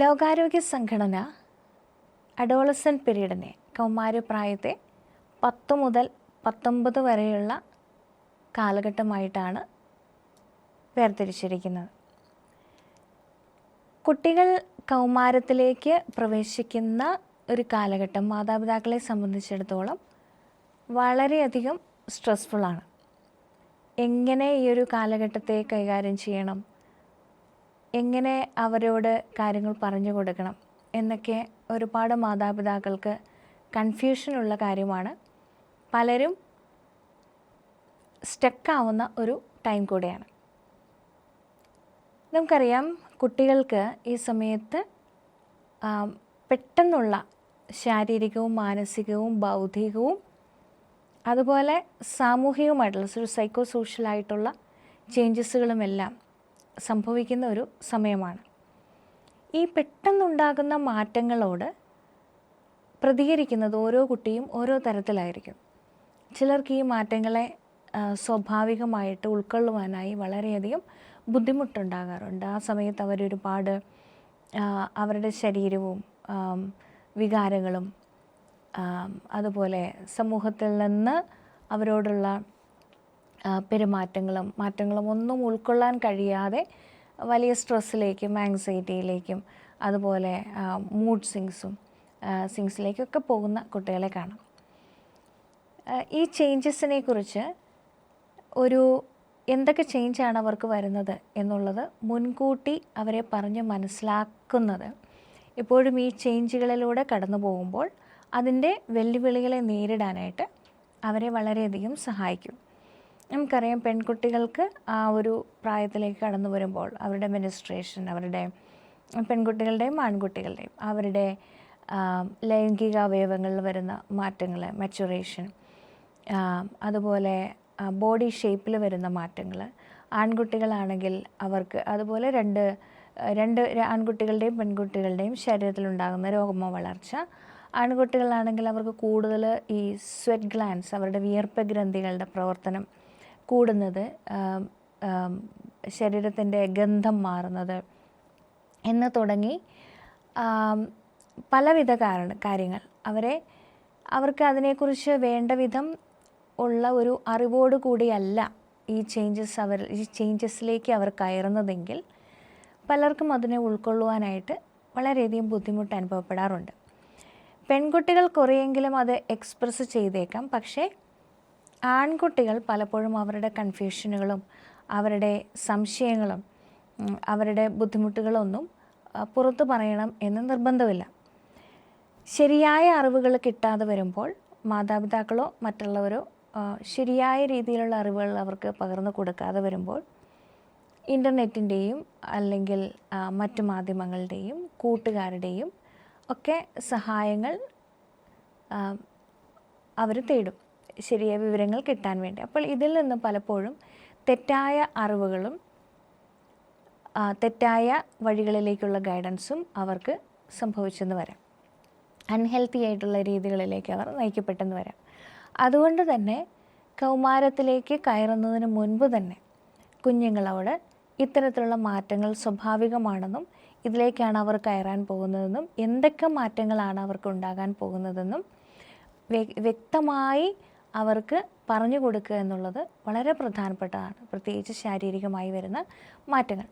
ലോകാരോഗ്യ സംഘടന അഡോളസൻ പീരീഡിനെ കൗമാരപ്രായത്തെ പത്ത് മുതൽ പത്തൊമ്പത് വരെയുള്ള കാലഘട്ടമായിട്ടാണ് വേർതിരിച്ചിരിക്കുന്നത്. കുട്ടികൾ കൗമാരത്തിലേക്ക് പ്രവേശിക്കുന്ന ഒരു കാലഘട്ടം മാതാപിതാക്കളെ സംബന്ധിച്ചിടത്തോളം വളരെയധികം സ്ട്രെസ്ഫുള്ളാണ് എങ്ങനെ ഈ ഒരു കാലഘട്ടത്തെ കൈകാര്യം ചെയ്യണം? എങ്ങനെ അവരോട് കാര്യങ്ങൾ പറഞ്ഞു കൊടുക്കണം എന്നൊക്കെ ഒരുപാട് മാതാപിതാക്കൾക്ക് കൺഫ്യൂഷനുള്ള കാര്യമാണ്. പലരും സ്റ്റക്കാവുന്ന ഒരു ടൈം കൂടെയാണ്. നമുക്കറിയാം കുട്ടികൾക്ക് ഈ സമയത്ത് പെട്ടെന്നുള്ള ശാരീരികവും മാനസികവും ബൗദ്ധികവും അതുപോലെ സാമൂഹികവുമായിട്ടുള്ള സൈക്കോ സോഷ്യലായിട്ടുള്ള ചേഞ്ചസുകളുമെല്ലാം സംഭവിക്കുന്ന ഒരു സമയമാണ്. ഈ പെട്ടെന്നുണ്ടാകുന്ന മാറ്റങ്ങളോട് പ്രതികരിക്കുന്നത് ഓരോ കുട്ടിയും ഓരോ തരത്തിലായിരിക്കും. ചിലർക്ക് ഈ മാറ്റങ്ങളെ സ്വാഭാവികമായിട്ട് ഉൾക്കൊള്ളുവാനായി വളരെയധികം ബുദ്ധിമുട്ടുണ്ടാകാറുണ്ട്. ആ സമയത്ത് അവരൊരുപാട് അവരുടെ ശരീരവും വികാരങ്ങളും അതുപോലെ സമൂഹത്തിൽ നിന്ന് അവരോടുള്ള പെരുമാറ്റങ്ങളും മാറ്റങ്ങളും ഒന്നും ഉൾക്കൊള്ളാൻ കഴിയാതെ വലിയ സ്ട്രെസ്സിലേക്കും ആങ്സൈറ്റിയിലേക്കും അതുപോലെ മൂഡ് സിങ്സും സിങ്സിലേക്കൊക്കെ പോകുന്ന കുട്ടികളെ കാണാം. ഈ ചേഞ്ചസിനെ കുറിച്ച് ഒരു എന്തൊക്കെ ചേഞ്ചാണ് അവർക്ക് വരുന്നത് എന്നുള്ളത് മുൻകൂട്ടി അവരെ പറഞ്ഞ് മനസ്സിലാക്കുന്നത്. എപ്പോഴും ഈ ചേഞ്ചുകളിലൂടെ കടന്നു പോകുമ്പോൾ അതിന്റെ വെല്ലുവിളികളെ നേരിടാനായിട്ട് അവരെ വളരെയധികം സഹായിക്കും. നമുക്കറിയാം പെൺകുട്ടികൾക്ക് ആ ഒരു പ്രായത്തിലേക്ക് കടന്നു വരുമ്പോൾ അവരുടെ മിനിസ്ട്രേഷൻ അവരുടെ പെൺകുട്ടികളുടെയും ആൺകുട്ടികളുടെയും അവരുടെ ലൈംഗിക അവയവങ്ങളിൽ വരുന്ന മാറ്റങ്ങൾ മെച്ചുറേഷൻ അതുപോലെ ബോഡി ഷേപ്പിൽ വരുന്ന മാറ്റങ്ങൾ ആൺകുട്ടികളാണെങ്കിൽ അവർക്ക് അതുപോലെ രണ്ട് രണ്ട് ആൺകുട്ടികളുടെയും പെൺകുട്ടികളുടെയും ശരീരത്തിലുണ്ടാകുന്ന രോഗമ വളർച്ച. ആൺകുട്ടികളാണെങ്കിൽ അവർക്ക് കൂടുതൽ ഈ സ്വെറ്റ് ഗ്ലാൻസ് അവരുടെ വിയർപ്പ് ഗ്രന്ഥികളുടെ പ്രവർത്തനം കൂടുന്നത് ശരീരത്തിന്റെ ഗന്ധം മാറുന്നത് എന്ന് തുടങ്ങി പലവിധ കാരണ കാര്യങ്ങൾ. അവരെ അവർക്ക് അതിനെക്കുറിച്ച് വേണ്ട വിധം ഉള്ള ഒരു അറിവോട് കൂടിയല്ല ഈ ചേഞ്ചസ് അവർ ഈ ചേഞ്ചസിലേക്ക് അവർ കയറുന്നതെങ്കിൽ പലർക്കും അതിനെ ഉൾക്കൊള്ളുവാനായിട്ട് വളരെയധികം ബുദ്ധിമുട്ട് അനുഭവപ്പെടാറുണ്ട്. പെൺകുട്ടികൾ കുറേയെങ്കിലും അത് എക്സ്പ്രസ് ചെയ്തേക്കാം. പക്ഷേ ആൺകുട്ടികൾ പലപ്പോഴും അവരുടെ കൺഫ്യൂഷനുകളും അവരുടെ സംശയങ്ങളും അവരുടെ ബുദ്ധിമുട്ടുകളൊന്നും പുറത്തു പറയണം എന്ന് നിർബന്ധമില്ല. ശരിയായ അറിവുകൾ കിട്ടാതെ വരുമ്പോൾ മാതാപിതാക്കളോ മറ്റുള്ളവരോ ശരിയായ രീതിയിലുള്ള അറിവുകൾ അവർക്ക് പകർന്നു കൊടുക്കാതെ വരുമ്പോൾ ഇന്റർനെറ്റിന്റെയും അല്ലെങ്കിൽ മറ്റു മാധ്യമങ്ങളുടെയും കൂട്ടുകാരുടെയും ഒക്കെ സഹായങ്ങൾ അവർ തേടും. ശരിയായ വിവരങ്ങൾ കിട്ടാൻ വേണ്ടി. അപ്പോൾ ഇതിൽ നിന്ന് പലപ്പോഴും തെറ്റായ അറിവുകളും തെറ്റായ വഴികളിലേക്കുള്ള ഗൈഡൻസും അവർക്ക് സംഭവിച്ചെന്ന് വരാം. അൺഹെൽത്തി ആയിട്ടുള്ള രീതികളിലേക്ക് അവർ നയിക്കപ്പെട്ടെന്ന് വരാം. അതുകൊണ്ട് തന്നെ കൗമാരത്തിലേക്ക് കയറുന്നതിന് മുൻപ് തന്നെ കുഞ്ഞുങ്ങളോട് ഇത്തരത്തിലുള്ള മാറ്റങ്ങൾ സ്വാഭാവികമാണെന്നും ഇതിലേക്കാണ് അവർ കയറാൻ പോകുന്നതെന്നും എന്തൊക്കെ മാറ്റങ്ങളാണ് അവർക്ക് ഉണ്ടാകാൻ പോകുന്നതെന്നും വ്യക്തമായി അവർക്ക് പറഞ്ഞു കൊടുക്കുക എന്നുള്ളത് വളരെ പ്രധാനപ്പെട്ടതാണ്. പ്രത്യേകിച്ച് ശാരീരികമായി വരുന്ന മാറ്റങ്ങൾ.